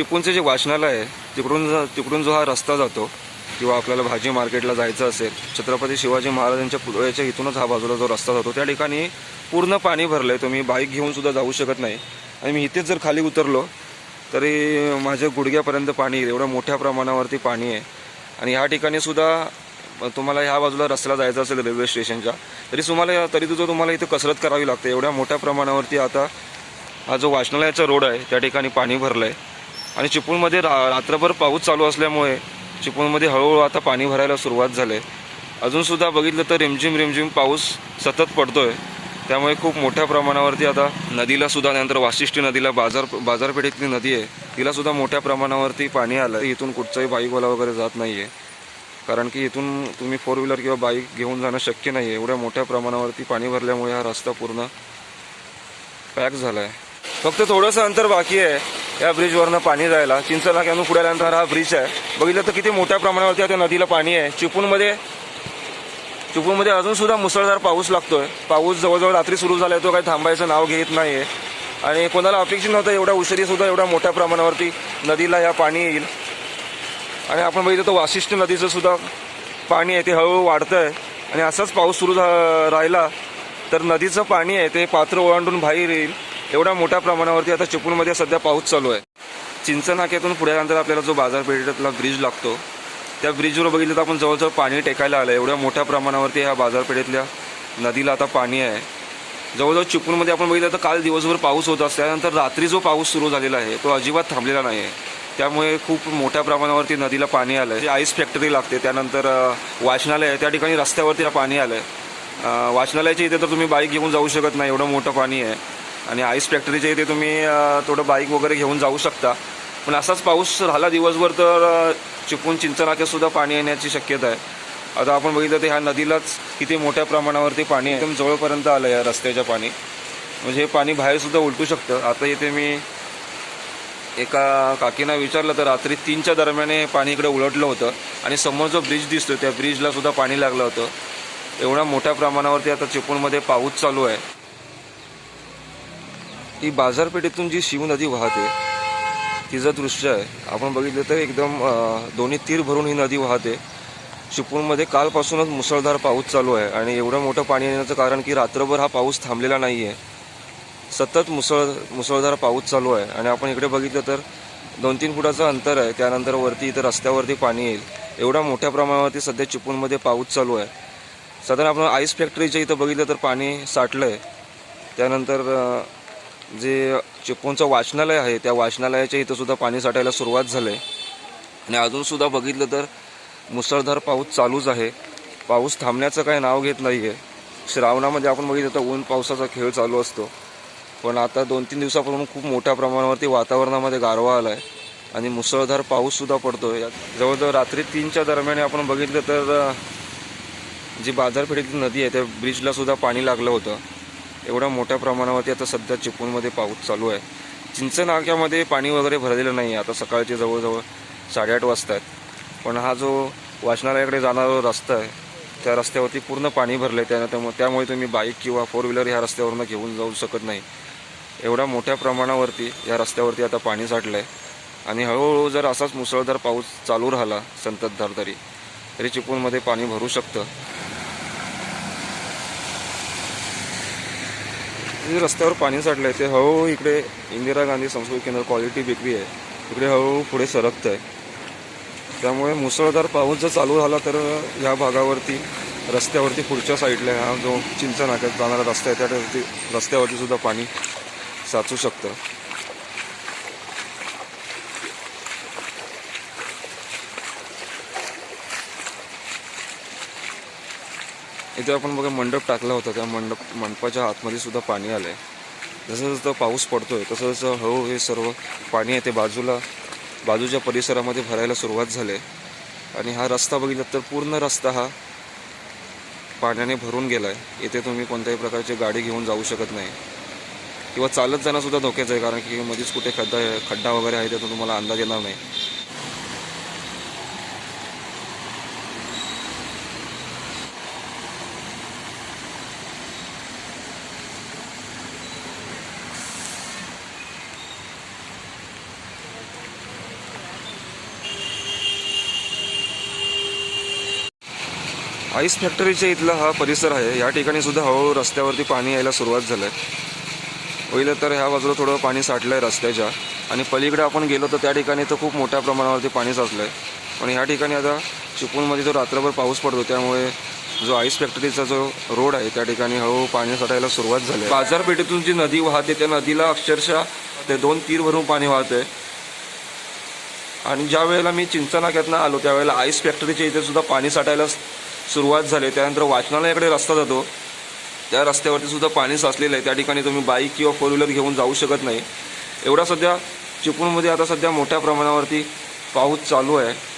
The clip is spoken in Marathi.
चिपळूणचे जे वाचनालय आहे तिकडून तिकडून जो हा रस्ता जातो किंवा आपल्याला भाजी मार्केटला जायचं असेल छत्रपती शिवाजी महाराजांच्या पुतळ्याच्या इथूनच हा बाजूला जो रस्ता जातो त्या ठिकाणी पूर्ण पाणी भरलं आहे तुम्ही बाईक घेऊन सुद्धा जाऊ शकत नाही. आणि मी इथेच जर खाली उतरलो तरी माझ्या गुडघ्यापर्यंत पाणी येईल. एवढ्या मोठ्या प्रमाणावरती पाणी आहे. आणि ह्या ठिकाणी सुद्धा तुम्हाला ह्या बाजूला रस्त्याला जायचं असेल रेल्वे स्टेशनच्या तरी तुम्हाला तरी तुझं तुम्हाला इथं कसरत करावी लागते. एवढ्या मोठ्या प्रमाणावरती आता हा जो वाचनालयाचा रोड आहे त्या ठिकाणी पाणी भरलं आहे आणि चिपळूणमध्ये रा रात्रभर पाऊस चालू असल्यामुळे चिपळूणमध्ये हळूहळू आता पाणी भरायला सुरुवात झाली आहे अजूनसुद्धा बघितलं तर रिमझिम रिमझिम पाऊस सतत पडतो आहे त्यामुळे खूप मोठ्या प्रमाणावरती आता नदीला सुद्धा त्यानंतर वाशिष्ठी नदीला बाजार बाजारपेठेतली नदी आहे तिला सुद्धा मोठ्या प्रमाणावरती पाणी आलं इथून कुठचाही बाईकवाला वगैरे जात नाही आहे कारण की इथून तुम्ही फोर व्हीलर किंवा बाईक घेऊन जाणं शक्य नाही आहे एवढ्या मोठ्या प्रमाणावरती पाणी भरल्यामुळे हा रस्ता पूर्ण पॅक झाला आहे फक्त थोडंसं अंतर बाकी आहे. या ब्रिजवरनं पाणी जायला. चिंचनाक्यातून पुढे आल्यानंतर हा ब्रिज आहे. बघितलं तर किती मोठ्या प्रमाणावरती आता नदीला पाणी आहे. चिपळूणमध्ये चिपळूणमध्ये अजूनसुद्धा मुसळधार पाऊस लागतोय. पाऊस जवळजवळ रात्री सुरू झाला तो काही थांबायचं नाव घेत नाही आहे आणि कोणाला अपेक्षित नव्हतं एवढ्या उशिरीसुद्धा एवढ्या मोठ्या प्रमाणावरती नदीला या पाणी येईल. आणि आपण बघितलं तर वाशिष्ठ नदीचं सुद्धा पाणी आहे ते हळूहळू वाढतं आहे आणि असाच पाऊस सुरू झा राहिला तर नदीचं पाणी आहे ते पात्र ओलांडून बाहेर येईल. एवढ्या मोठ्या प्रमाणावरती आता चिपळूणमध्ये सध्या पाऊस चालू आहे. चिंचनाक्यातून पुढे आपल्याला जो बाजारपेठेतला ब्रिज लागतो त्या ब्रिजवर बघितलं तर आपण जवळजवळ पाणी टेकायला आलं एवढ्या मोठ्या प्रमाणावरती ह्या बाजारपेठेतल्या नदीला आता पाणी आहे. जवळजवळ चिपळूणमध्ये आपण बघितलं तर काल दिवसभर पाऊस होत असतो. त्यानंतर रात्री जो पाऊस सुरू झालेला आहे तो अजिबात थांबलेला नाही आहे त्यामुळे खूप मोठ्या प्रमाणावरती नदीला पाणी आलं आहे आईस फॅक्टरी लागते त्यानंतर वाचनालय आहे. त्या ठिकाणी रस्त्यावरती पाणी आलं आहे वाचनालयाच्या इथे तर तुम्ही बाईक घेऊन जाऊ शकत नाही. एवढं मोठं पाणी आहे. आणि आईस फॅक्टरीच्या इथे तुम्ही थोडं बाईक वगैरे घेऊन जाऊ शकता. पण असाच पाऊस राहिला दिवसभर तर अ, चिपळूण सुद्धा पाणी येण्याची शक्यता आहे. आता आपण बघितलं तर ह्या नदीलाच किती मोठ्या प्रमाणावरती पाणी एकदम जवळपर्यंत आलं या रस्त्याच्या पाणी. म्हणजे हे पाणी बाहेरसुद्धा उलटू शकतं. आता इथे मी एका काकीना विचारलं तर रात्री तीनच्या दरम्यान हे पाणी इकडे उलटलं होतं. आणि समोर जो ब्रिज दिसतो त्या ब्रिजलासुद्धा पाणी लागलं होतं. एवढ्या मोठ्या प्रमाणावरती आता चिपळूणमध्ये पाऊस चालू आहे. ही बाजारपेठेतून जी शिव नदी वाहते तिचं दृश्य आहे आपण बघितलं तर एकदम दोन्ही तीर भरून ही नदी वाहते. चिपळूणमध्ये कालपासूनच मुसळधार पाऊस चालू आहे आणि एवढं मोठं पाणी येण्याचं कारण की रात्रभर हा पाऊस थांबलेला नाही आहे सतत मुसळ मुसळधार पाऊस चालू आहे आणि आपण इकडे बघितलं तर दोन तीन फुटाचं अंतर आहे त्यानंतर वरती इथं रस्त्यावरती पाणी येईल. एवढ्या मोठ्या प्रमाणावरती सध्या चिपळूणमध्ये पाऊस चालू आहे. साधारण आपण आईस फॅक्टरीच्या इथं बघितलं तर पाणी साठलं आहे त्यानंतर जे चिपळूणचं वाचनालय आहे त्या वाचनालयाच्या इथंसुद्धा पाणी साठायला सुरुवात झाली आहे आणि अजूनसुद्धा बघितलं तर मुसळधार पाऊस चालूच आहे. पाऊस थांबण्याचं काही नाव घेत नाही आहे श्रावणामध्ये आपण बघितलं तर ऊन पावसाचा खेळ चालू असतो. पण आता दोन तीन दिवसापासून खूप मोठ्या प्रमाणावरती वातावरणामध्ये गारवा आला आहे आणि मुसळधार पाऊससुद्धा पडतो आहे जवळजवळ रात्री तीनच्या दरम्यान आपण बघितलं तर जी बाजारपेठेतली नदी आहे त्या ब्रिजलासुद्धा पाणी लागलं होतं. एवढ्या मोठ्या प्रमाणावरती आता सध्या चिपळूणमध्ये पाऊस चालू आहे. चिंचनाक्यामध्ये पाणी वगैरे भरलेलं नाही आहे आता सकाळचे जवळजवळ साडेआठ वाजता आहेत पण हा जो वाचनालयाकडे जाणारा रस्ता आहे त्या रस्त्यावरती पूर्ण पाणी भरलं आहे त्यानं त्यामुळे त्यामुळे तुम्ही बाईक किंवा फोर व्हीलर ह्या रस्त्यावरनं घेऊन जाऊ शकत नाही. एवढ्या मोठ्या प्रमाणावरती या रस्त्यावरती आता पाणी साठलं आहे आणि हळूहळू जर असाच मुसळधार पाऊस चालू राहिला संततधार तरी तरी चिपळूणमध्ये पाणी भरू शकतं. जे रस्त्यावर पाणी साठलं आहे ते हळूहळू इकडे इंदिरा गांधी संस्कृती केंद्र क्वालिटी बेकरी आहे. इकडे हळूहळू पुढे सरकतं आहे त्यामुळे मुसळधार पाऊस जर चालू झाला तर ह्या भागावरती रस्त्यावरती पुढच्या साईडला हा जो चिंचा नाक्यात जाणारा रस्ता आहे त्या रस्त्यावरती सुद्धा पाणी साचू शकतं. इथे आपण बघा मंडप टाकला होता. त्या मंडप मंडपाच्या आतमध्ये सुद्धा पाणी आलं आहे जसं जसं पाऊस पडतोय तसं जसं हळू हे सर्व पाणी आहे ते बाजूला बाजूच्या परिसरामध्ये भरायला सुरुवात झाली. आहे आणि हा रस्ता बघितला तर पूर्ण रस्ता हा पाण्याने भरून गेला आहे इथे तुम्ही कोणत्याही प्रकारची गाडी घेऊन जाऊ शकत नाही. किंवा चालत जाणं सुद्धा धोक्याचं आहे कारण की मध्येच कुठे खड्डा खड्डा वगैरे आहे त्यातून तुम्हाला अंदाज येणार नाही. आईस फॅक्टरीच्या इथला हा परिसर आहे. या ठिकाणी सुद्धा हळूहळू रस्त्यावरती पाणी यायला सुरुवात झालं आहे पहिलं तर ह्या बाजूला थोडं पाणी साठलं आहे रस्त्याच्या. आणि पलीकडे आपण गेलो तर त्या ठिकाणी तर खूप मोठ्या प्रमाणावरती पाणी साचलं आहे पण ह्या ठिकाणी आता चिपळूणमध्ये जो रात्रभर पाऊस पडतो त्यामुळे जो आईस फॅक्टरीचा जो रोड आहे त्या ठिकाणी हळूहळू पाणी साठायला सुरुवात झाली आहे. बाजारपेठेतून जी नदी वाहते त्या नदीला अक्षरशः ते दोन तीर भरून पाणी वाहते. आणि ज्या वेळेला मी चिंचा नाक्यातनं आलो त्यावेळेला आईस फॅक्टरीच्या इथे सुद्धा पाणी साठायला सुरुवात झाली त्यानंतर वाचनालयाकडे रस्ता जातो. त्या रस्त्यावरती सुद्धा पाणी साचलेलं आहे. त्या ठिकाणी तुम्ही बाईक किंवा फोर व्हीलर घेऊन जाऊ शकत नाही. एवढा सध्या चिपळूणमध्ये आता सध्या मोठ्या प्रमाणावरती पाऊस चालू आहे.